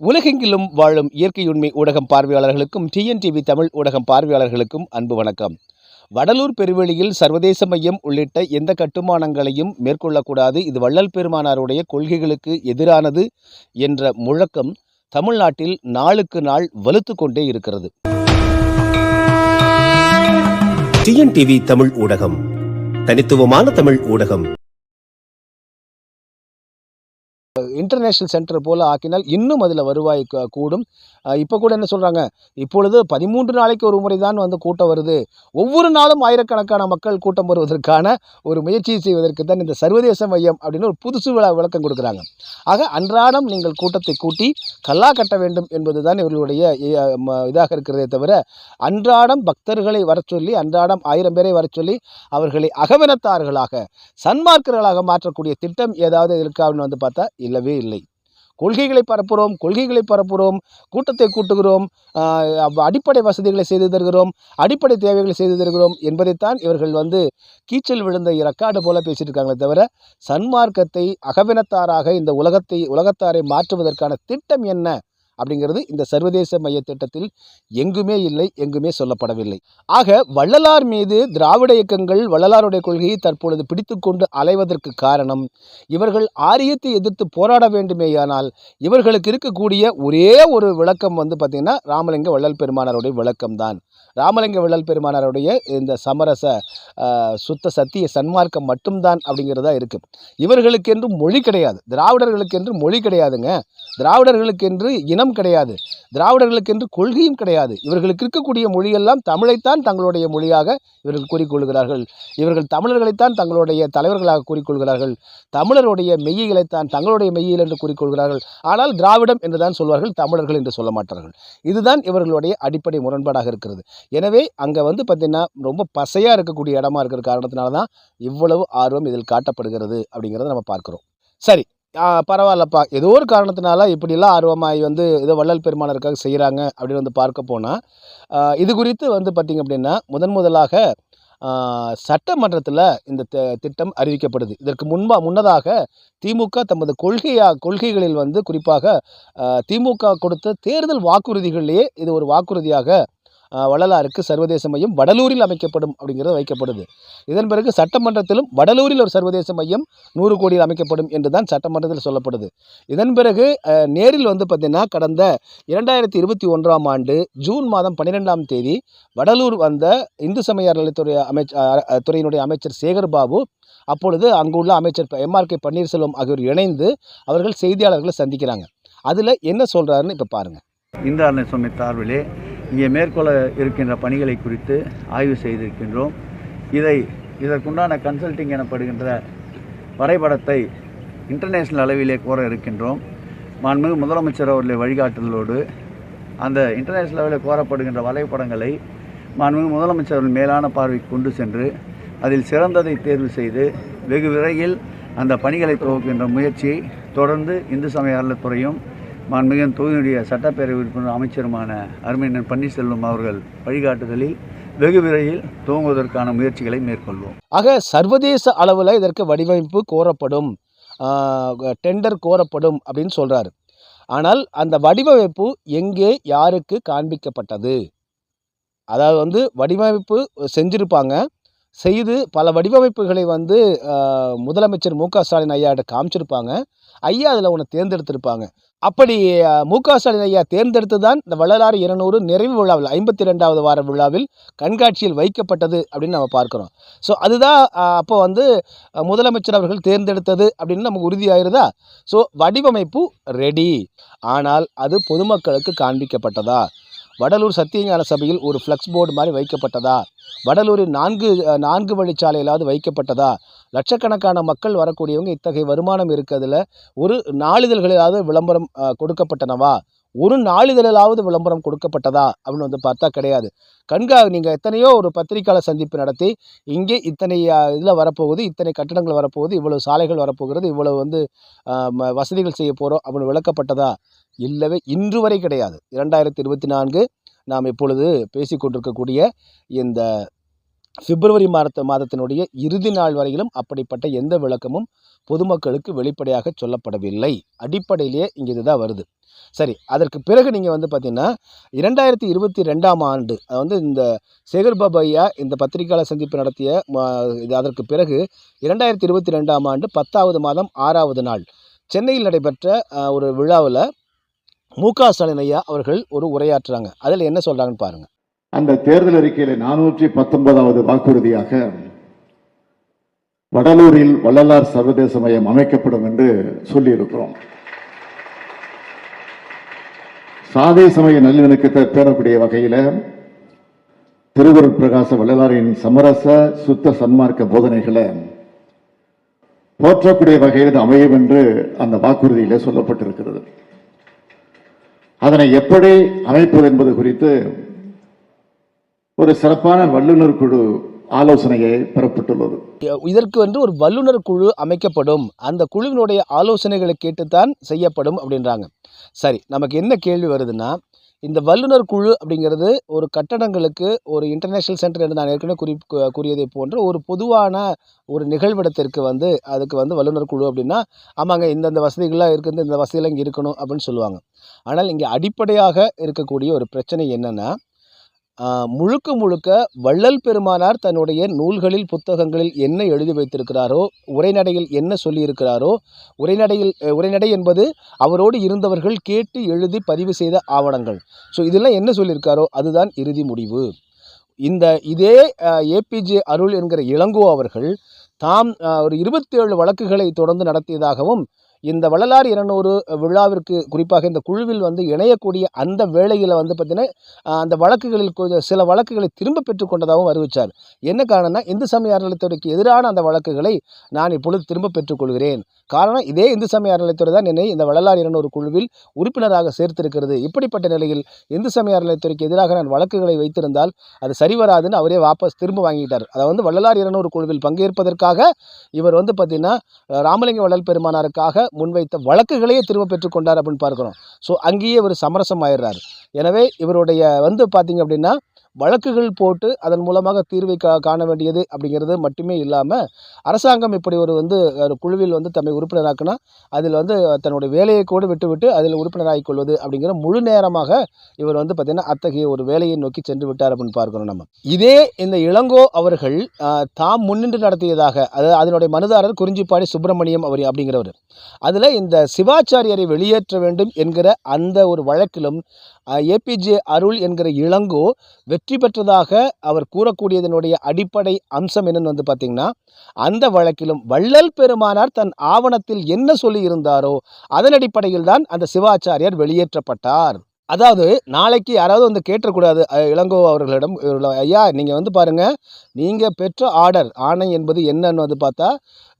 உலகெங்கிலும் வாழும் இயற்கையுண்மை ஊடகம் பார்வையாளர்களுக்கும் டிஎன்டிவி தமிழ் ஊடகம் பார்வையாளர்களுக்கும் அன்பு வணக்கம். வடலூர் பெருவெளியில் சர்வதேச மையம் உள்ளிட்ட எந்த கட்டுமானங்களையும் மேற்கொள்ளக்கூடாது. இது வள்ளல் பெருமானாருடைய கொள்கைகளுக்கு எதிரானது என்ற முழக்கம் தமிழ்நாட்டில் நாளுக்கு நாள் வலுத்து கொண்டே இருக்கிறது. டிஎன்டிவி தமிழ் ஊடகம் தனித்துவமான தமிழ் ஊடகம். இன்டர்நேஷ்னல் சென்டர் போல் ஆக்கினால் இன்னும் அதில் வருவாய் கூடும். இப்போ கூட என்ன சொல்கிறாங்க இப்பொழுது பதிமூன்று நாளைக்கு ஒரு முறை தான் வந்து கூட்டம் வருது. ஒவ்வொரு நாளும் ஆயிரக்கணக்கான மக்கள் கூட்டம் வருவதற்கான ஒரு முயற்சியை செய்வதற்கு தான் இந்த சர்வதேச மையம் அப்படின்னு ஒரு புதுசு விழா விளக்கம் கொடுக்குறாங்க. ஆக அன்றாடம் நீங்கள் கூட்டத்தை கூட்டி கல்லா கட்ட வேண்டும் என்பது தான் இவர்களுடைய இதாக இருக்கிறதே தவிர அன்றாடம் பக்தர்களை வரச்சொல்லி அன்றாடம் ஆயிரம் பேரை வரச்சொல்லி அவர்களை அகவினத்தார்களாக சன்மார்க்கர்களாக மாற்றக்கூடிய திட்டம் ஏதாவது இருக்கான்னு வந்து பார்த்தா இல்லவே இல்லை. கொள்கைகளை பரப்புகிறோம் கொள்கைகளை பரப்புகிறோம் கூட்டத்தை கூட்டுகிறோம் அடிப்படை வசதிகளை செய்து தருகிறோம் அடிப்படை தேவைகளை செய்து தருகிறோம் என்பதைத்தான் இவர்கள் வந்து கீச்சல் விழுந்த ரெக்கார்டு போல பேசிட்டு இருக்காங்களே தவிர சன்மார்க்கத்தை அகவினத்தாராக இந்த உலகத்தை உலகத்தாரை மாற்றுவதற்கான திட்டம் என்ன? அப்படிங்கிறது இந்த சர்வதேச மைய திட்டத்தில் எங்குமே இல்லை எங்குமே சொல்லப்படவில்லை. ஆக வள்ளலார் மீது திராவிட இயக்கங்கள் வள்ளலாருடைய கொள்கையை தற்பொழுது பிடித்துக்கொண்டு அலைவதற்கு காரணம் இவர்கள் ஆரியத்தை எதிர்த்து போராட வேண்டுமேயானால் இவர்களுக்கு இருக்கக்கூடிய ஒரே ஒரு விளக்கம் வந்து பார்த்திங்கன்னா ராமலிங்க வள்ளல் பெருமானாருடைய விளக்கம்தான். ராமலிங்க விழல் பெருமானாருடைய இந்த சமரச சுத்த சத்திய சன்மார்க்கம் மட்டும்தான் அப்படிங்கிறதா இருக்குது இவர்களுக்கென்று மொழி கிடையாது. திராவிடர்களுக்கென்று மொழி கிடையாதுங்க. திராவிடர்களுக்கென்று இனம் கிடையாது. திராவிடர்களுக்கென்று கொள்கையும் கிடையாது. இவர்களுக்கு இருக்கக்கூடிய மொழியெல்லாம் தமிழைத்தான் தங்களுடைய மொழியாக இவர்கள் கூறிக்கொள்கிறார்கள். இவர்கள் தமிழர்களைத்தான் தங்களுடைய தலைவர்களாக கூறிக்கொள்கிறார்கள். தமிழருடைய மெய்யிகளைத்தான் தங்களுடைய மெய்யியல் என்று கூறிக்கொள்கிறார்கள். ஆனால் திராவிடம் என்று தான் சொல்வார்கள் தமிழர்கள் என்று சொல்ல மாட்டார்கள். இதுதான் இவர்களுடைய அடிப்படை முரண்பாடாக இருக்கிறது. எனவே அங்கே வந்து பார்த்திங்கன்னா ரொம்ப பசையாக இருக்கக்கூடிய இடமா இருக்கிற காரணத்தினால தான் இவ்வளவு ஆர்வம் இதில் காட்டப்படுகிறது அப்படிங்கிறத நம்ம பார்க்குறோம். சரி பரவாயில்லப்பா. ஏதோ ஒரு காரணத்தினால இப்படிலாம் ஆர்வமாகி வந்து ஏதோ வள்ளல் பெருமானருக்காக செய்கிறாங்க அப்படின்னு வந்து பார்க்க போனால் இது குறித்து வந்து பார்த்திங்க அப்படின்னா முதன் முதலாக சட்டமன்றத்தில் இந்த திட்டம் அறிவிக்கப்படுது. இதற்கு முன்பா முன்னதாக திமுக தமது கொள்கையா கொள்கைகளில் வந்து குறிப்பாக திமுக கொடுத்த தேர்தல் வாக்குறுதிகளிலேயே இது ஒரு வாக்குறுதியாக வள்ளலாருக்கு சர்வதேச மையம் வடலூரில் அமைக்கப்படும் அப்படிங்கிறது வைக்கப்படுது. இதன் பிறகு சட்டமன்றத்திலும் வடலூரில் ஒரு சர்வதேச மையம் நூறு கோடியில் அமைக்கப்படும் என்று தான் சட்டமன்றத்தில் சொல்லப்படுது. இதன் பிறகு நேரில் வந்து பார்த்திங்கன்னா கடந்த இரண்டாயிரத்தி இருபத்தி ஒன்றாம் ஆண்டு ஜூன் மாதம் பன்னிரெண்டாம் தேதி வடலூர் வந்த இந்து சமய அறநிலைத்துறை அமைச்ச துறையினுடைய அமைச்சர் சேகர் பாபு அப்பொழுது அங்குள்ள அமைச்சர் எம்ஆர்கே பன்னீர்செல்வம் ஆகியோர் இணைந்து அவர்கள் செய்தியாளர்களை சந்திக்கிறாங்க. அதில் என்ன சொல்கிறாருன்னு இப்போ பாருங்கள் இந்த அன்னை சார்பிலே இங்கே மேற்கொள்ள இருக்கின்ற பணிகளை குறித்து ஆய்வு செய்திருக்கின்றோம். இதை இதற்குண்டான கன்சல்டிங் எனப்படுகின்ற வரைபடத்தை இன்டர்நேஷ்னல் அளவிலே கோர இருக்கின்றோம். மாண்புமிகு முதலமைச்சர் அவர்களை வழிகாட்டுதலோடு அந்த இன்டர்நேஷனல் லெவலில் கோரப்படுகின்ற வரைபடங்களை மாண்புமிகு முதலமைச்சர் அவர்கள் மேலான பார்வைக்கு கொண்டு சென்று அதில் சிறந்ததை தேர்வு செய்து வெகு விரைவில் அந்த பணிகளை துவக்கின்ற முயற்சியை தொடர்ந்து இந்து சமய அறநிலைத்துறையும் மாண்புமிகு தொகுதியுடைய சட்டப்பேரவை உறுப்பினர் அமைச்சருமான அருமையன் பன்னீர்செல்வம் அவர்கள் வழிகாட்டுதலில் வெகு விரைவில் துவங்குவதற்கான முயற்சிகளை மேற்கொள்வோம். ஆக சர்வதேச அளவில் இதற்கு வடிவமைப்பு கோரப்படும் டெண்டர் கோரப்படும் அப்படின்னு சொல்கிறாரு ஆனால் அந்த வடிவமைப்பு எங்கே யாருக்கு காண்பிக்கப்பட்டது? அதாவது வந்து வடிவமைப்பு செஞ்சுருப்பாங்க. செய்து பல வடிவமைப்புகளை வந்து முதலமைச்சர் மு க ஸ்டாலின் ஐயாட்ட காமிச்சிருப்பாங்க. ஐயா அதில் ஒன்று தேர்ந்தெடுத்திருப்பாங்க. அப்படி மு க ஸ்டாலின் ஐயா தேர்ந்தெடுத்து தான் இந்த வள்ளலாறு இருநூறு நிறைவு விழாவில் ஐம்பத்தி ரெண்டாவது வார விழாவில் கண்காட்சியில் வைக்கப்பட்டது அப்படின்னு நம்ம பார்க்குறோம். ஸோ அதுதான் அப்போ வந்து முதலமைச்சர் அவர்கள் தேர்ந்தெடுத்தது அப்படின்னு நமக்கு உறுதியாயிருதா? ஸோ வடிவமைப்பு ரெடி ஆனால் அது பொதுமக்களுக்கு காண்பிக்கப்பட்டதா? வடலூர் சத்தியஞான சபையில் ஒரு ஃப்ளக்ஸ் போர்டு மாதிரி வைக்கப்பட்டதா? வடலூரில் நான்கு நான்கு வழிச்சாலையிலாவது வைக்கப்பட்டதா? லட்சக்கணக்கான மக்கள் வரக்கூடியவங்க இத்தகைய வருமானம் இருக்கிறதுல ஒரு நாளிதழ்களிலாவது விளம்பரம் கொடுக்கப்பட்டனவா? ஒரு நாளிதழிலாவது விளம்பரம் கொடுக்கப்பட்டதா அப்படின்னு வந்து பார்த்தா கிடையாது. கண்காக நீங்கள் எத்தனையோ ஒரு பத்திரிக்கையாளர் சந்திப்பு நடத்தி இங்கே இத்தனை இதில் வரப்போகுது இத்தனை கட்டடங்கள் வரப்போகுது இவ்வளவு சாலைகள் வரப்போகிறது இவ்வளவு வந்து வசதிகள் செய்ய போகிறோம் அப்படின்னு விளக்கப்பட்டதா? இல்லவே இன்று வரை கிடையாது. இரண்டாயிரத்தி இருபத்தி நான்கு நாம் இப்பொழுது பேசி கொண்டிருக்கக்கூடிய இந்த பிப்ரவரி மாதத்த மாதத்தினுடைய இறுதி நாள் வரையிலும் அப்படிப்பட்ட எந்த விளக்கமும் பொதுமக்களுக்கு வெளிப்படையாக சொல்லப்படவில்லை. அடிப்படையிலேயே இங்கே இதுதான் வருது. சரி அதற்கு பிறகு நீங்கள் வந்து பார்த்தீங்கன்னா இரண்டாயிரத்தி இருபத்தி ரெண்டாம் ஆண்டு அது வந்து இந்த சேகர் பாபையா ஐயா இந்த பத்திரிகையாளர் சந்திப்பு நடத்திய இது அதற்கு பிறகு இரண்டாயிரத்தி இருபத்தி ரெண்டாம் ஆண்டு பத்தாவது மாதம் ஆறாவது நாள் சென்னையில் நடைபெற்ற ஒரு விழாவில் மு க ஸ்டாலின் ஐயா அவர்கள் ஒரு உரையாற்றுறாங்க. அதில் என்ன சொல்கிறாங்கன்னு பாருங்கள் அந்த தேர்தல் அறிக்கையில் நானூற்றி பத்தொன்பதாவது வாக்குறுதியாக வடலூரில் வள்ளலார் சர்வதேச மையம் அமைக்கப்படும் என்று சொல்லியிருக்கிறோம். சாதி சமய நல்லிணக்கத்தை பேணக்கூடிய வகையில திருவருட் பிரகாச வள்ளலாரின் சமரச சுத்த சன்மார்க்க போதனைகளை போற்றக்கூடிய வகையில் அமையும் என்று அந்த வாக்குறுதியிலே சொல்லப்பட்டிருக்கிறது. அதனை எப்படி அமைப்பது என்பது குறித்து ஒரு சிறப்பான வல்லுநர் குழு ஆலோசனையை பெறப்பட்டுள்ளது. இதற்கு வந்து ஒரு வல்லுநர் குழு அமைக்கப்படும். அந்த குழுவினுடைய ஆலோசனைகளை கேட்டுத்தான் செய்யப்படும் அப்படின்றாங்க. சரி நமக்கு என்ன கேள்வி வருதுன்னா இந்த வல்லுநர் குழு அப்படிங்கிறது ஒரு கட்டடங்களுக்கு ஒரு இன்டர்நேஷனல் சென்டர் என்று நான் ஏற்கனவே குறி கூறியதை போன்ற ஒரு பொதுவான ஒரு நிகழ்விடத்திற்கு வந்து அதுக்கு வந்து வல்லுநர் குழு அப்படின்னா ஆமாங்க இந்தந்த வசதிகள்லாம் இருக்குது இந்த வசதியெல்லாம் இங்கே இருக்கணும் அப்படின்னு சொல்லுவாங்க. ஆனால் இங்கே அடிப்படையாக இருக்கக்கூடிய ஒரு பிரச்சனை என்னென்னா முழுக்க முழுக்க வள்ளல் பெருமானார் தன்னுடைய நூல்களில் புத்தகங்களில் என்ன எழுதி வைத்திருக்கிறாரோ உரைநடையில் என்ன சொல்லியிருக்கிறாரோ உரைநடையில் உரைநடை என்பது அவரோடு இருந்தவர்கள் கேட்டு எழுதி பதிவு செய்த ஆவணங்கள். ஸோ இதெல்லாம் என்ன சொல்லியிருக்காரோ அதுதான் இறுதி முடிவு. இந்த இதே ஏபிஜே அருள் என்கிற இளங்கோ அவர்கள் தாம் ஒரு இருபத்தேழு வழக்குகளை தொடர்ந்து நடத்தியதாகவும் இந்த வள்ளலார் இருநூறு விழாவிற்கு குறிப்பாக இந்த குழுவில் வந்து இணையக்கூடிய அந்த வேளையில் வந்து பார்த்தீங்கன்னா அந்த வழக்குகளில் சில வழக்குகளை திரும்ப பெற்றுக்கொண்டதாகவும் அறிவித்தார் என்ன காரணம்னா இந்து சமய அறநிலையத்துறைக்கு எதிரான அந்த வழக்குகளை நான் இப்பொழுது திரும்ப பெற்றுக்கொள்கிறேன் காரணம் இதே இந்து சமய அறநிலையத்துறை தான் என்னை இந்த வள்ளலார் இருநூறு குழுவில் உறுப்பினராக சேர்த்திருக்கிறது. இப்படிப்பட்ட நிலையில் இந்து சமய அறநிலையத்துறைக்கு எதிராக நான் வழக்குகளை வைத்திருந்தால் அது சரி வராதுன்னு அவரே வாபஸ் திரும்ப வாங்கிட்டார். அதை வந்து வள்ளலார் இருநூறு குழுவில் பங்கேற்பதற்காக இவர் வந்து பார்த்திங்கன்னா ராமலிங்க வள்ளல் பெருமானாருக்காக முன்வைத்த வழக்குகளையே திரும்ப பெற்றுக்கொண்டார் அப்படின்னு பார்க்குறோம். ஸோ அங்கேயே இவர் சமரசம் ஆயிடுறார். எனவே இவருடைய வந்து பார்த்தீங்க அப்படின்னா வழக்குகள் போட்டு அதன் மூலமாக தீர்வை கா காண வேண்டியது அப்படிங்கிறது மட்டுமே இல்லாமல் அரசாங்கம் இப்படி ஒரு வந்து ஒரு குழுவில் வந்து தம்மை உறுப்பினராக்குனா அதில் வந்து தன்னுடைய வேலையை கூட விட்டுவிட்டு அதில் உறுப்பினராகிக் கொள்வது அப்படிங்கிற முழு நேரமாக இவர் வந்து பார்த்திங்கன்னா அத்தகைய ஒரு வேலையை நோக்கி சென்று விட்டார் அப்படின்னு பார்க்கிறோம் நம்ம. இதே இந்த இளங்கோ அவர்கள் தாம் முன்னின்று நடத்தியதாக அதாவது அதனுடைய மனுதாரர் குறிஞ்சிப்பாடி சுப்பிரமணியம் அவர் அப்படிங்கிறவர். அதில் இந்த சிவாச்சாரியரை வெளியேற்ற வேண்டும் என்கிற அந்த ஒரு வழக்கிலும் ஏபிஜே அருள் என்கிற இளங்கோ வெற்றி பெற்றதாக அவர் கூறக்கூடியதனுடைய அடிப்படை அம்சம் என்னன்னு வந்து பார்த்தீங்கன்னா அந்த வழக்கிலும் வள்ளல் பெருமானார் தன் ஆவணத்தில் என்ன சொல்லி இருந்தாரோ அதன் அடிப்படையில் தான் அந்த சிவாச்சாரியார் வெளியேற்றப்பட்டார். அதாவது நாளைக்கு யாராவது வந்து கேட்டக்கூடாது இளங்கோ அவர்களிடம். ஐயா நீங்கள் வந்து பாருங்கள் நீங்கள் பெற்ற ஆர்டர் ஆணை என்பது என்னன்னு வந்து பார்த்தா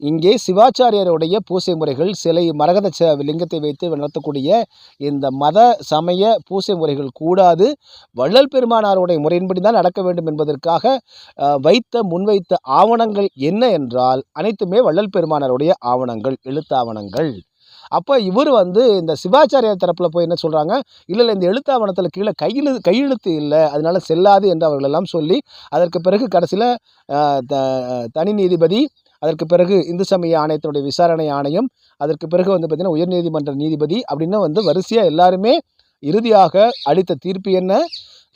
இங்கே சிவாச்சாரியருடைய பூசை முறைகள் சிலை மரகத லிங்கத்தை வைத்து நடத்தக்கூடிய இந்த மத சமய பூசை முறைகள் கூடாது. வள்ளல் பெருமானாருடைய முறையின்படி தான் நடக்க வேண்டும் என்பதற்காக வைத்த முன்வைத்த ஆவணங்கள் என்ன என்றால் அனைத்துமே வள்ளல் பெருமானாருடைய ஆவணங்கள் எழுத்தாவணங்கள். அப்போ இவர் வந்து இந்த சிவாச்சாரியார் தரப்பில் போய் என்ன சொல்கிறாங்க இல்லை இல்லை இந்த எழுத்தாவணத்தில் கீழே கையெழு கையெழுத்து இல்லை. அதனால் செல்லாது என்று அவர்களெல்லாம் சொல்லி அதற்கு பிறகு கடைசியில் தனி நீதிபதி அதற்கு பிறகு இந்து சமய ஆணையத்தினுடைய விசாரணை ஆணையம் அதற்கு பிறகு வந்து பார்த்திங்கன்னா உயர்நீதிமன்ற நீதிபதி அப்படின்னு வந்து வரிசையாக எல்லாருமே இறுதியாக அளித்த தீர்ப்பு என்ன?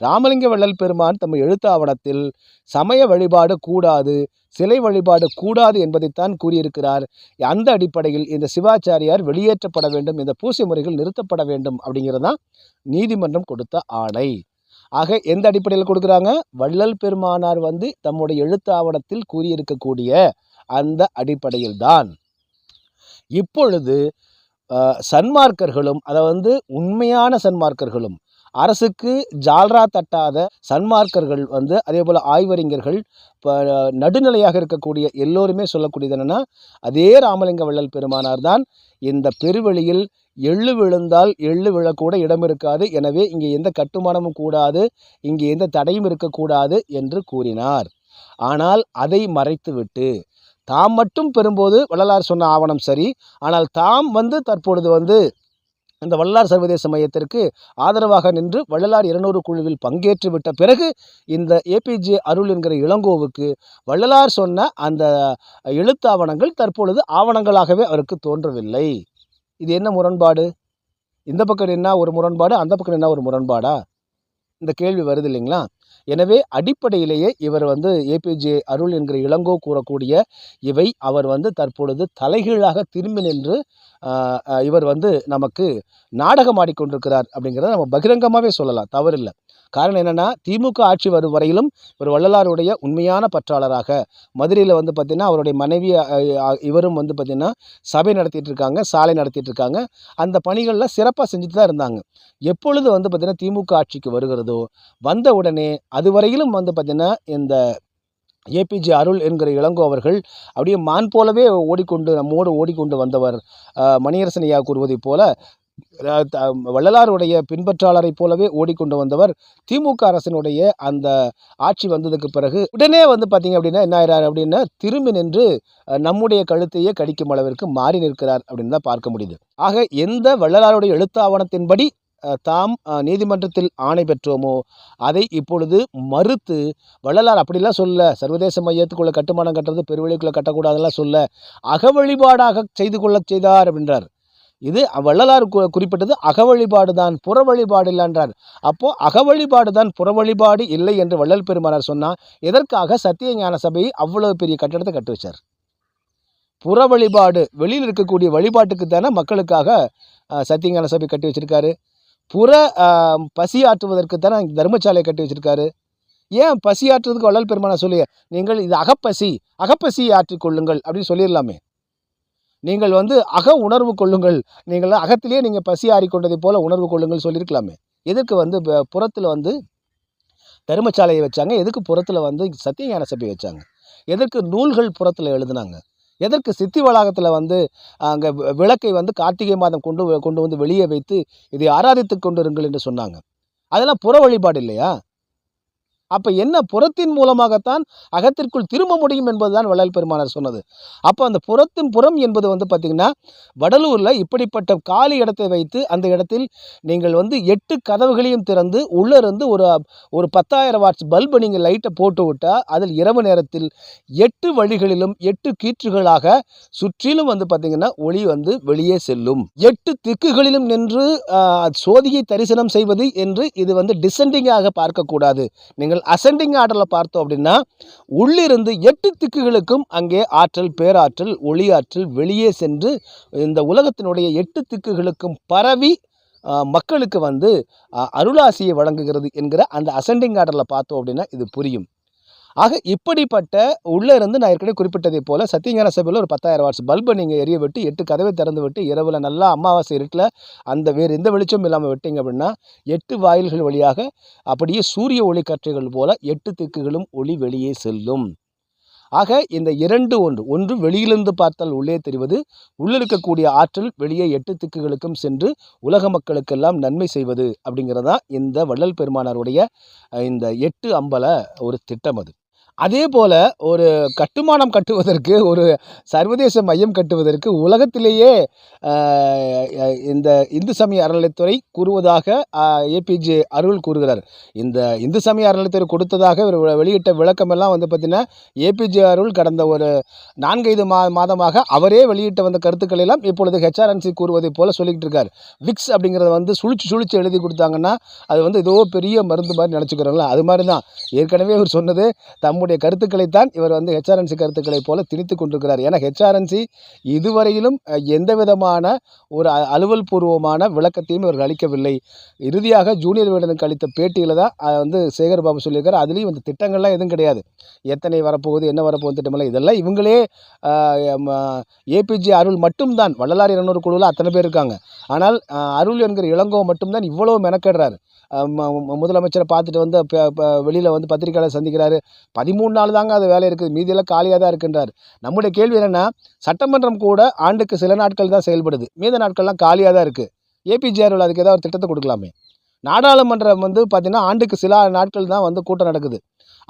ராமலிங்க வள்ளல் பெருமான் தம் எழுத்தாவணத்தில் சமய வழிபாடு கூடாது சிலை வழிபாடு கூடாது என்பதைத்தான் கூறியிருக்கிறார். அந்த அடிப்படையில் இந்த சிவாச்சாரியார் வெளியேற்றப்பட வேண்டும் இந்த பூசை முறைகள் நிறுத்தப்பட வேண்டும் அப்படிங்கிறது தான் நீதிமன்றம் கொடுத்த ஆணை. ஆக எந்த அடிப்படையில் கொடுக்குறாங்க? வள்ளல் பெருமானார் வந்து தம்முடைய எழுத்து ஆவணத்தில் கூறியிருக்கக்கூடிய அந்த அடிப்படையில் தான் இப்பொழுது சன்மார்க்கர்களும் அதை வந்து உண்மையான சன்மார்க்கர்களும் அரசுக்கு ஜால்ரா தட்டாத சன்மார்க்கர்கள் வந்து அதே போல் ஆய்வறிஞர்கள் இப்போ நடுநிலையாக இருக்கக்கூடிய எல்லோருமே சொல்லக்கூடியது என்னென்னா அதே ராமலிங்க வள்ளல் பெருமானார் தான் இந்த பெருவெளியில் எள்ளு விழுந்தால் எள்ளு விழக்கூட இடம் இருக்காது எனவே இங்கே எந்த கட்டுமானமும் கூடாது இங்கே எந்த தடையும் இருக்கக்கூடாது என்று கூறினார். ஆனால் அதை மறைத்துவிட்டு தாம் மட்டும் பெறும்போது வள்ளலார் சொன்ன ஆவணம் சரி. ஆனால் தாம் வந்து தற்பொழுது வந்து இந்த வள்ளலார் சர்வதேச மையத்திற்கு ஆதரவாக நின்று வள்ளலார் இருநூறு குழுவில் பங்கேற்று விட்ட பிறகு இந்த ஏபிஜே அருள் என்கிற இளங்கோவுக்கு வள்ளலார் சொன்ன அந்த எழுத்தாவணங்கள் தற்பொழுது ஆவணங்களாகவே அவருக்கு தோன்றவில்லை. இது என்ன முரண்பாடு? இந்த பக்கம் என்ன ஒரு முரண்பாடு? அந்த பக்கம் என்ன ஒரு முரண்பாடா? இந்த கேள்வி வருது இல்லைங்களா? எனவே அடிப்படையிலேயே இவர் வந்து ஏபிஜே அருள் என்கிற இளங்கோ கூறக்கூடிய இவை அவர் வந்து தற்பொழுது தலைகீழாக திரும்பி நின்று இவர் வந்து நமக்கு நாடகம் ஆடிக்கொண்டிருக்கிறார் அப்படிங்கிறத நம்ம பகிரங்கமாகவே சொல்லலாம். தவறில்லை. காரணம் என்னென்னா திமுக ஆட்சி வரும் வரையிலும் இவர் வள்ளலாருடைய உண்மையான பற்றாளராக. மதுரையில் வந்து பார்த்திங்கன்னா அவருடைய மனைவி இவரும் வந்து பார்த்திங்கன்னா சபை நடத்திட்டு இருக்காங்க சாலை நடத்திட்டு இருக்காங்க. அந்த பணிகளில் சிறப்பாக செஞ்சுட்டு தான் இருந்தாங்க. எப்பொழுது வந்து பார்த்திங்கன்னா திமுக ஆட்சிக்கு வருகிறதோ வந்த உடனே அதுவரையிலும் வந்து பார்த்திங்கன்னா இந்த ஏபிஜே அருள் என்கிற இளங்கோ அவர்கள் அப்படியே மான் போலவே ஓடிக்கொண்டு நம்மோடு ஓடிக்கொண்டு வந்தவர் மணியரசனையா கூறுவதைப் போல வள்ளலாருடைய பின்பற்றாளரைப் போலவே ஓடிக்கொண்டு வந்தவர் திமுக அரசினுடைய அந்த ஆட்சி வந்ததுக்கு பிறகு உடனே வந்து பார்த்தீங்க அப்படின்னா என்ன ஆயிறாரு அப்படின்னா திரும்பி நின்று நம்முடைய கழுத்தையே கடிக்கும் அளவிற்கு மாறி நிற்கிறார் அப்படின்னு தான் பார்க்க முடியுது. ஆக எந்த வள்ளலாருடைய எழுத்தாவணத்தின்படி தாம் அஹ், நீதிமன்றத்தில் ஆணை பெற்றோமோ அதை இப்பொழுது மறுத்து வள்ளலார் அப்படிலாம் சொல்ல சர்வதேச மையத்துக்குள்ள கட்டுமானம் கட்டுறது பெருவெளிக்குள்ள கட்டக்கூடாதெல்லாம் சொல்ல அகவழிபாடாக செய்து கொள்ளச் செய்தார் அப்படின்றார். இது வள்ளலார் குறிப்பிட்டது அகவழிபாடு தான் புற வழிபாடு இல்லைன்றார். அப்போ அகவழிபாடு தான் புற வழிபாடு இல்லை என்று வள்ளல் பெருமானார் சொன்னால் எதற்காக சத்திய ஞான சபையை அவ்வளவு பெரிய கட்டடத்தை கட்டி வச்சார்? புற வழிபாடு வெளியில் இருக்கக்கூடிய வழிபாட்டுக்கு தானே மக்களுக்காக சத்திய ஞான சபை கட்டி வச்சிருக்காரு. புற பசி ஆற்றுவதற்கு தானே தர்மசாலையை கட்டி வச்சிருக்காரு. ஏன் பசி ஆற்றுறதுக்கு வள்ளல் பெருமானார் சொல்லிய நீங்கள் இது அகப்பசி அகப்பசி ஆற்றிக் கொள்ளுங்கள் அப்படின்னு சொல்லிடலாமே. நீங்கள் வந்து அக உணர்வு கொள்ளுங்கள். நீங்கள் அகத்திலேயே நீங்கள் பசி ஆறிக்கொண்டதை போல உணர்வு கொள்ளுங்கள் சொல்லியிருக்கலாமே. எதுக்கு வந்து புறத்தில் வந்து தருமசாலையை வச்சாங்க? எதுக்கு புறத்தில் வந்து சத்தியஞான சபை வச்சாங்க? எதற்கு நூல்கள் புறத்தில் எழுதுனாங்க? எதற்கு சித்தி வளாகத்தில் வந்து அங்கே விளக்கை வந்து கார்த்திகை மாதம் கொண்டு வ- கொண்டு வந்து வெளியே வைத்து இதை ஆராதித்து கொண்டிருங்கள் என்று சொன்னாங்க. அதெல்லாம் புற வழிபாடு இல்லையா? அப்போ என்ன புறத்தின் மூலமாகத்தான் அகத்திற்குள் திரும்ப முடியும் என்பதுதான் வள்ளல் பெருமானார் சொன்னது. அப்போ அந்த புறத்தின் புறம் என்பது வந்து பார்த்திங்கன்னா வடலூரில் இப்படிப்பட்ட காலி இடத்தை வைத்து அந்த இடத்தில் நீங்கள் வந்து எட்டு கதவுகளையும் திறந்து உள்ளே இருந்து ஒரு ஒரு பத்தாயிரம் வாட்ஸ் பல்பு நீங்கள் லைட்டை போட்டு விட்டால் அதில் இரவு நேரத்தில் எட்டு வழிகளிலும் எட்டு கீற்றுகளாக சுற்றிலும் வந்து பார்த்திங்கன்னா ஒளி வந்து வெளியே செல்லும். எட்டு திக்குகளிலும் நின்று சோதியை தரிசனம் செய்வது என்று இது வந்து டிசெண்டிங்காக பார்க்கக்கூடாது. நீங்கள் அசெண்டிங் ஆர்டரில் பார்த்தோம் அப்படின்னா உள்ளிருந்து எட்டு திக்குகளுக்கும் அங்கே ஆற்றல் பேராற்றல் ஒளியாற்றல் வெளியே சென்று இந்த உலகத்தினுடைய எட்டு திக்குகளுக்கும் பரவி மக்களுக்கு வந்து அருளாசியை வழங்குகிறது என்கிற அந்த அசெண்டிங் ஆர்டரில் பார்த்தோம் அப்படின்னா இது புரியும். ஆக இப்படிப்பட்ட உள்ளே இருந்து நான் ஏற்கனவே குறிப்பிட்டதை போல சத்தியஞான சபையில் ஒரு பத்தாயிரம் வாட்ஸ் பல்பை நீங்கள் எரிய விட்டு எட்டு கதவை திறந்து விட்டு இரவில் நல்லா அமாவாசை இருட்டில் அந்த வேறு எந்த வெளிச்சமும் இல்லாமல் விட்டீங்க அப்படின்னா எட்டு வாயில்கள் வழியாக அப்படியே சூரிய ஒளி கற்றைகள் போல எட்டு திக்குகளும் ஒளி வெளியே செல்லும். ஆக இந்த இரண்டு ஒன்று ஒன்று வெளியிலிருந்து பார்த்தால் உள்ளே தெரிவது உள்ளிருக்கக்கூடிய ஆற்றல் வெளியே எட்டு திக்குகளுக்கும் சென்று உலக மக்களுக்கெல்லாம் நன்மை செய்வது அப்படிங்கிறதான் இந்த வள்ளல் பெருமானாருடைய இந்த எட்டு அம்பல ஒரு திட்டம் அது. அதே போல் ஒரு கட்டுமானம் கட்டுவதற்கு ஒரு சர்வதேச மையம் கட்டுவதற்கு உலகத்திலேயே இந்த இந்து சமய அறநிலைத்துறை கூறுவதாக ஏபிஜே அருள் கூறுகிறார். இந்த இந்து சமய அறநிலைத்துறை கொடுத்ததாக இவர் வெளியிட்ட விளக்கமெல்லாம் வந்து பார்த்திங்கன்னா ஏபிஜே அருள் கடந்த ஒரு நான்கைந்து மா மாதமாக அவரே வெளியிட்ட வந்த கருத்துக்களை எல்லாம் இப்பொழுது ஹெச்ஆர்என்சி கூறுவதைப் போல சொல்லிக்கிட்டு இருக்கார். விக்ஸ் அப்படிங்கிறத வந்து சுழிச்சு சுழிச்சு எழுதி கொடுத்தாங்கன்னா அது வந்து ஏதோ பெரிய மருந்து மாதிரி நினச்சிக்கிறாங்களா? அது மாதிரி தான் ஏற்கனவே அவர் சொன்னது தம்முடைய கருத்துக்களைத்தான் இவர் வந்து ஹெச்ஆர்என்சி கருத்துக்களை போல திணித்து கொண்டிருக்கிறார். ஏன்னா ஹெச்ஆர்என்சி இதுவரையிலும் எந்த விதமான ஒரு அ- அலுவல் பூர்வமான விளக்கத்தையும் இவர்கள் அளிக்கவில்லை. இறுதியாக ஜூனியர் வீடனுக்கு அளித்த பேட்டியில் தான் வந்து சேகர் பாபு சொல்லியிருக்கார். அதுலேயும் இந்த திட்டங்கள்லாம் எதுவும் கிடையாது. எத்தனை வரப்போகுது என்ன வரப்போகுது திட்டமெல்லாம் இதெல்லாம் இவங்களே ஏபிஜே அருள் மட்டும்தான். வள்ளலார் இருநூறு குழுவில் அத்தனை பேர் இருக்காங்க. ஆனால் அருள் என்கிற இளங்கோ மட்டும்தான் இவ்வளோ மெனக்கெடுறாரு. முதலமைச்சரை பார்த்துட்டு வந்து வெளியில் வந்து பத்திரிகையாளர் சந்திக்கிறாரு. பதிமூணு நாள் தாங்க அது வேலை இருக்குது. மீதியெல்லாம் காலியாக தான் இருக்குன்றார். நம்முடைய கேள்வி என்னென்னா சட்டமன்றம் கூட ஆண்டுக்கு சில நாட்கள் தான் செயல்படுது. மீத நாட்கள்லாம் காலியாக தான் இருக்குது ஏபிஜேஆர்வில் அதுக்கு ஏதாவது ஒரு திட்டத்தை கொடுக்கலாமே. நாடாளுமன்றம் வந்து பார்த்திங்கன்னா ஆண்டுக்கு சில நாட்கள் தான் வந்து கூட்டம் நடக்குது.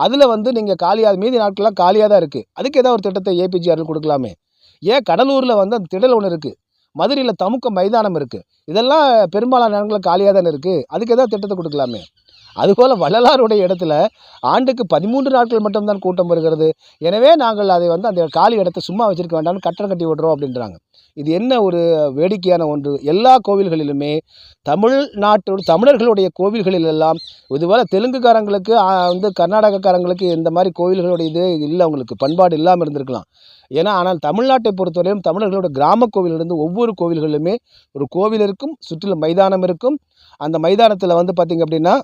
அதில் வந்து நீங்கள் காலியாக மீதி நாட்கள்லாம் காலியாக தான் இருக்குது அதுக்கு ஏதாவது ஒரு திட்டத்தை ஏபிஜேஆரில் கொடுக்கலாமே. ஏன் கடலூரில் வந்து அந்த திடல் ஒன்று இருக்குது மதுரையில் தமுக்க மைதானம் இருக்குது இதெல்லாம் பெரும்பாலான இடங்களில் காலியாக தானே இருக்குது அதுக்கு ஏதாவது திட்டத்தை கொடுக்கலாமே? அதுபோல் வள்ளலாருடைய இடத்துல ஆண்டுக்கு பதிமூன்று நாட்கள் மட்டும்தான் கூட்டம் வருகிறது. எனவே நாங்கள் அதை வந்து அந்த காலி இடத்தை சும்மா வச்சிருக்க வேண்டாம்னு கட்டணம் கட்டி விடுறோம் அப்படின்றாங்க. இது என்ன ஒரு வேடிக்கையான ஒன்று? எல்லா கோவில்களிலுமே தமிழ்நாட்டோட தமிழர்களுடைய கோவில்களில் எல்லாம் இதுபோல் தெலுங்குக்காரங்களுக்கு வந்து கர்நாடகக்காரங்களுக்கு இந்த மாதிரி கோவில்களுடைய இது இல்லை. அவங்களுக்கு பண்பாடு இல்லாமல் இருந்திருக்கலாம். ஏன்னா ஆனால் தமிழ்நாட்டை பொறுத்தவரையும் தமிழர்களோட கிராம கோவிலிருந்து ஒவ்வொரு கோவில்களிலுமே ஒரு கோவில் இருக்கும் சுற்றிலும் மைதானம் இருக்கும். அந்த மைதானத்தில் வந்து பார்த்திங்க அப்படின்னா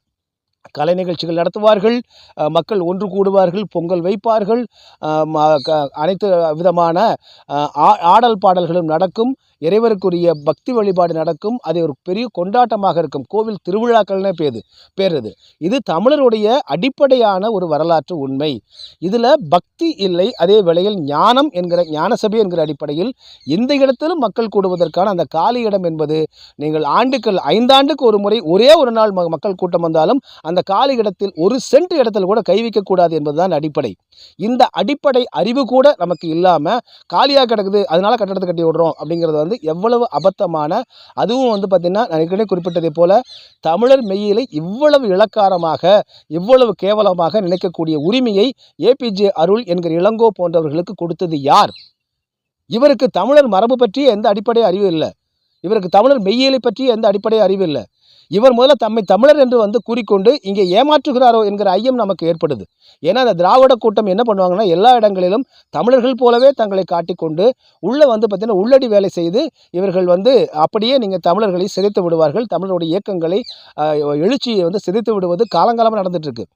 கலை நிகழ்ச்சிகள் நடத்துவார்கள் மக்கள் ஒன்று கூடுவார்கள் பொங்கல் வைப்பார்கள் ம- க- அனைத்து விதமான ஆ- ஆடல் பாடல்களும் நடக்கும். இறைவருக்குரிய பக்தி வழிபாடு நடக்கும். அது ஒரு பெரிய கொண்டாட்டமாக இருக்கும். கோவில் திருவிழாக்கள்னே பேது பேர் இது இது தமிழருடைய அடிப்படையான ஒரு வரலாற்று உண்மை. இதில் பக்தி இல்லை. அதே வேளையில் ஞானம் என்கிற ஞானசபை என்கிற அடிப்படையில் எந்த இடத்திலும் மக்கள் கூடுவதற்கான அந்த காலி இடம் என்பது நீங்கள் ஆண்டுகள் ஐந்தாண்டுக்கு ஒரு முறை ஒரே ஒரு நாள் ம- மக்கள் கூட்டம் வந்தாலும் அந்த காலி இடத்தில் ஒரு சென்ட் இடத்தில் கூட கை வைக்கக்கூடாது என்பதுதான் அடிப்படை. இந்த அடிப்படை அறிவு கூட நமக்கு இல்லாமல் காலியாக கிடக்குது அதனால கட்டடத்தை கட்டி விடுறோம் அப்படிங்கிறது வந்து எவ்வளவு அபத்தமான அதுவும் வந்து பார்த்திங்கன்னா நான் ஏற்கனவே குறிப்பிட்டதை போல தமிழர் மெய்யிலை இவ்வளவு இளக்காரமாக இவ்வளவு கேவலமாக நினைக்கக்கூடிய உரிமையை ஏபிஜே அருள் என்கிற இளங்கோ போன்றவர்களுக்கு கொடுத்தது யார்? இவருக்கு தமிழர் மரபு பற்றிய எந்த அடிப்படை அறிவு இல்லை. இவருக்கு தமிழர் மெய்யியலை பற்றிய எந்த அடிப்படை அறிவு இல்லை. இவர் முதல்ல தம்மை தமிழர் என்று வந்து கூறிக்கொண்டு இங்கே ஏமாற்றுகிறாரோ என்கிற ஐயம் நமக்கு ஏற்படுது. ஏன்னா அந்த திராவிட கூட்டம் என்ன பண்ணுவாங்கன்னா எல்லா இடங்களிலும் தமிழர்கள் போலவே தங்களை காட்டிக்கொண்டு உள்ளே வந்து பார்த்திங்கன்னா உள்ளடி வேலை செய்து இவர்கள் வந்து அப்படியே நீங்கள் தமிழர்களை சிதைத்து விடுவார்கள். தமிழருடைய இயக்கங்களை எழுச்சியை வந்து சிதைத்து விடுவது காலங்காலமாக நடந்துட்டுருக்கு.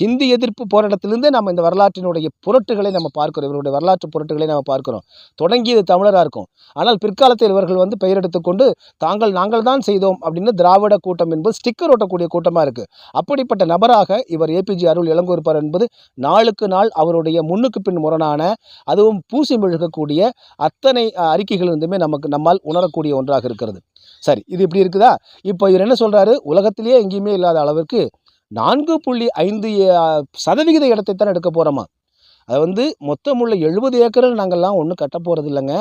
ஹிந்தி எதிர்ப்பு போராட்டத்திலிருந்தே நம்ம இந்த வரலாற்றினுடைய புரட்டுகளை நம்ம பார்க்கிறோம். இவருடைய வரலாற்று புரட்டுகளை நம்ம பார்க்கிறோம். தொடங்கியது தமிழராக இருக்கும். ஆனால் பிற்காலத்தில் இவர்கள் வந்து பெயர் எடுத்துக்கொண்டு தாங்கள் நாங்கள் தான் செய்தோம் அப்படின்னு திராவிட கூட்டம் கூட்டம் என்பது ஸ்டிக்கர் ஓட்டக்கூடிய கூட்டமாக இருக்குது அப்படிப்பட்ட நபராக இவர் ஏபிஜே அருள் இளங்கோருப்பார் என்பது நாளுக்கு நாள் அவருடைய முன்னுக்கு பின் முரணான அதுவும் பூசி மெழுகக்கூடிய அத்தனை அறிக்கைகள் இருந்துமே நமக்கு நம்மால் உணரக்கூடிய ஒன்றாக இருக்கிறது. சரி இது இப்படி இருக்குதா? இப்போ இவர் என்ன சொல்கிறாரு உலகத்திலேயே எங்கேயுமே இல்லாத அளவிற்கு நான்கு புள்ளி ஐந்து சதவிகித இடத்தை தான் எடுக்க போகிறோமா அது வந்து மொத்தம் உள்ள எழுபது ஏக்கரில் நாங்கள்லாம் ஒன்றும் கட்ட போகிறது இல்லைங்க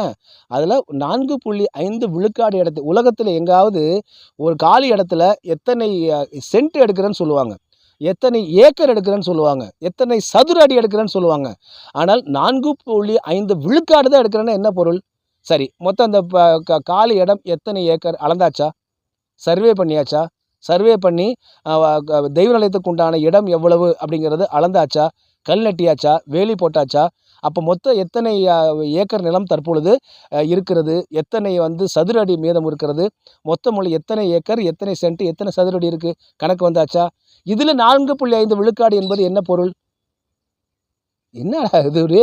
அதில் நான்கு புள்ளி ஐந்து விழுக்காடு இடத்து உலகத்தில் எங்காவது ஒரு காலி இடத்துல எத்தனை சென்ட் எடுக்கிறேன்னு சொல்லுவாங்க. எத்தனை ஏக்கர் எடுக்கிறேன்னு சொல்லுவாங்க. எத்தனை சதுர அடி எடுக்கிறேன்னு சொல்லுவாங்க. ஆனால் நான்கு புள்ளி ஐந்து விழுக்காடு தான் எடுக்கிறேன்னா என்ன பொருள்? சரி மொத்தம் அந்த க- காலி இடம் எத்தனை ஏக்கர்? அளந்தாச்சா? சர்வே பண்ணியாச்சா? சர்வே பண்ணி தெய்வ நிலையத்துக்கு உண்டான இடம் எவ்வளவு அப்படிங்கிறது அளந்தாச்சா? கல் நட்டியாச்சா? வேலி போட்டாச்சா? அப்போ மொத்தம் எத்தனை ஏக்கர் நிலம் தற்பொழுது இருக்கிறது? எத்தனை வந்து சதுர அடி மீதம் இருக்கிறது? மொத்தம் உள்ள எத்தனை ஏக்கர் எத்தனை சென்ட் எத்தனை சதுர அடி இருக்குது கணக்கு வந்தாச்சா? இதில் நான்கு புள்ளி ஐந்து விழுக்காடு என்பது என்ன பொருள்? என்னடா இது ஒரு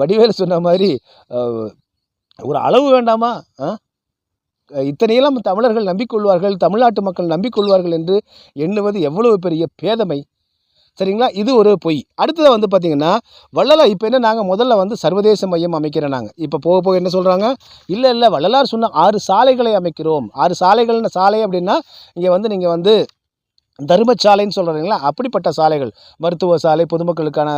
வடிவேல் சொன்ன மாதிரி ஒரு அளவு வேண்டாமா? ஆ? இத்தனையெல்லாம் தமிழர்கள் நம்பிக்கொள்வார்கள் தமிழ்நாட்டு மக்கள் நம்பிக்கொள்வார்கள் என்று எண்ணுவது எவ்வளவு பெரிய பேதமை? சரிங்களா? இது ஒரு பொய். அடுத்தது வந்து பார்த்திங்கன்னா வள்ளலார் இப்போ என்ன நாங்கள் முதல்ல வந்து சர்வதேச மையம் அமைக்கிறோம் நாங்கள் இப்போ போக போக என்ன சொல்கிறாங்க இல்லை இல்லை வள்ளலார் சொன்ன ஆறு சாலைகளை அமைக்கிறோம். ஆறு சாலைகள்னு சாலை அப்படின்னா இங்கே வந்து நீங்கள் வந்து தர்மசாலைன்னு சொல்கிறீங்களா அப்படிப்பட்ட சாலைகள். மருத்துவ சாலை பொதுமக்களுக்கான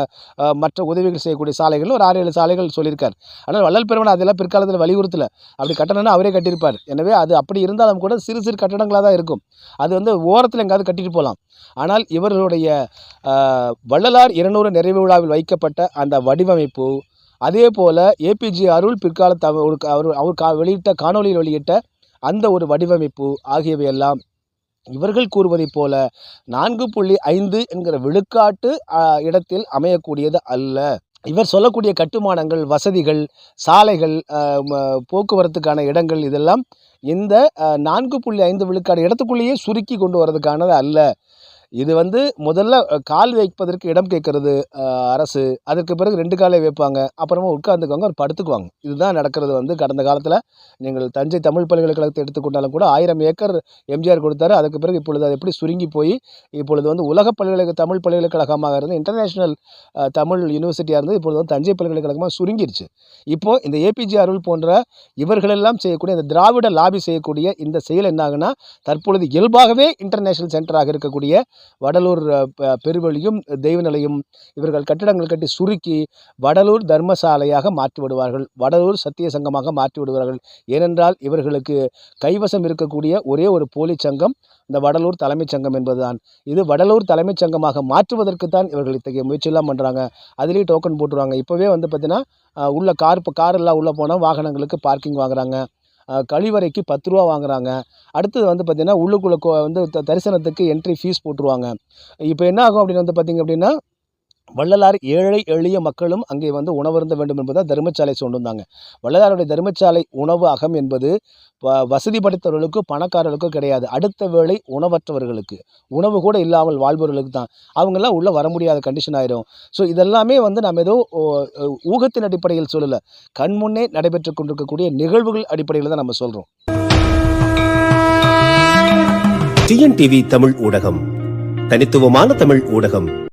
மற்ற உதவிகள் செய்யக்கூடிய சாலைகள் ஒரு ஆறு ஏழு சாலைகள் சொல்லியிருக்கார். ஆனால் வள்ளல் பெருமன் அதெல்லாம் பிற்காலத்தில் வலியுறுத்தல. அப்படி கட்டணம்னு அவரே கட்டியிருப்பார். எனவே அது அப்படி இருந்தாலும் கூட சிறு சிறு கட்டடங்களாக தான் இருக்கும். அது வந்து ஓரத்தில் எங்காவது கட்டிட்டு போகலாம் ஆனால் இவர்களுடைய வள்ளலார் இருநூறு நிறைவு விழாவில் வைக்கப்பட்ட அந்த வடிவமைப்பு அதே போல் ஏபிஜே அருள் பிற்காலத்தை அவர் ஒரு அவர் அவர் கா வெளியிட்ட காணொளியில் வெளியிட்ட அந்த ஒரு வடிவமைப்பு ஆகியவையெல்லாம் இவர்கள் கூறுவதைப் போல நான்கு புள்ளி ஐந்து என்கிற விழுக்காட்டு இடத்தில் அமையக்கூடியது அல்ல. இவர் சொல்லக்கூடிய கட்டுமானங்கள் வசதிகள் சாலைகள் போக்குவரத்துக்கான இடங்கள் இதெல்லாம் இந்த நான்கு புள்ளி ஐந்து விழுக்காடு இடத்துக்குள்ளேயே சுருக்கி கொண்டு வரதுக்கானது அல்ல. இது வந்து முதல்ல கால் வைப்பதற்கு இடம் கேட்கறது அரசு. அதற்கு பிறகு ரெண்டு காலை வைப்பாங்க. அப்புறமா உட்காந்துக்குவாங்க ஒரு படுத்துக்குவாங்க. இதுதான் நடக்கிறது வந்து கடந்த காலத்தில். நீங்கள் தஞ்சை தமிழ் பல்கலைக்கழகத்தை எடுத்துக்கொண்டாலும் கூட ஆயிரம் ஏக்கர் எம்ஜிஆர் கொடுத்தாரு. அதுக்கு பிறகு இப்பொழுது அது எப்படி சுருங்கி போய் இப்பொழுது வந்து உலக பல்கலைக்கழக தமிழ் பல்கலைக்கழகமாக இருந்து இன்டர்நேஷ்னல் தமிழ் யூனிவர்சிட்டியாக இருந்து இப்பொழுது வந்து தஞ்சை பல்கலைக்கழகமாக சுருங்கிருச்சு. இப்போது இந்த ஏபிஜே அருள் போன்ற இவர்களெல்லாம் செய்யக்கூடிய இந்த திராவிட லாபி செய்யக்கூடிய இந்த செயல் என்ன தற்பொழுது இயல்பாகவே இன்டர்நேஷ்னல் சென்டராக இருக்கக்கூடிய வடலூர் பெருவழியும் தெய்வநிலையும் இவர்கள் கட்டிடங்கள் கட்டி சுருக்கி வடலூர் தர்மசாலையாக மாற்றி விடுவார்கள் வடலூர் சத்திய சங்கமாக மாற்றி விடுவார்கள் ஏனென்றால் இவர்களுக்கு கைவசம் இருக்கக்கூடிய ஒரே ஒரு போலி சங்கம் இந்த வடலூர் தலைமைச் சங்கம் என்பதுதான். இது வடலூர் தலைமைச் சங்கமாக மாற்றுவதற்கு தான் இவர்கள் இத்தகைய முயற்சியெல்லாம் பண்ணுறாங்க அதுலேயும் டோக்கன் போட்டுருவாங்க. இப்போவே வந்து பார்த்தீங்கன்னா உள்ள கார் இப்போ கார் எல்லாம் உள்ளே போனால் வாகனங்களுக்கு பார்க்கிங் வாங்குறாங்க. கழிவறைக்கு பத்து ரூபா வாங்குறாங்க. அடுத்தது வந்து பார்த்திங்கன்னா உள்ளுக்குள்ளே கோ- வந்து தரிசனத்துக்கு என்ட்ரி ஃபீஸ் போட்டுருவாங்க. இப்போ என்ன ஆகும் அப்படின்னு வந்து பார்த்திங்க அப்படின்னா வள்ளலார் ஏழை எளிய மக்களும் அங்கே வந்து உணவருந்த வேண்டும் என்பதை தர்மசாலை கொண்டு வள்ளலாருடைய தர்மசாலை உணவு அகம் என்பது வ- வசதி படைத்தவர்களுக்கு பணக்காரர்களுக்கும் கிடையாது. அடுத்த வேளை உணவற்றவர்களுக்கு. உணவு கூட இல்லாமல் வாழ்பவர்களுக்கு தான். அவங்கெல்லாம் உள்ளே வர முடியாத கண்டிஷன் ஆயிரும். ஸோ இதெல்லாமே வந்து நம்ம ஏதோ ஊகத்தின் அடிப்படையில் சொல்லலை. கண்முன்னே நடைபெற்று கொண்டிருக்கக்கூடிய நிகழ்வுகள் அடிப்படையில் தான் நம்ம சொல்கிறோம் டிஎன்டிவி தமிழ் ஊடகம். தனித்துவமான தமிழ் ஊடகம்.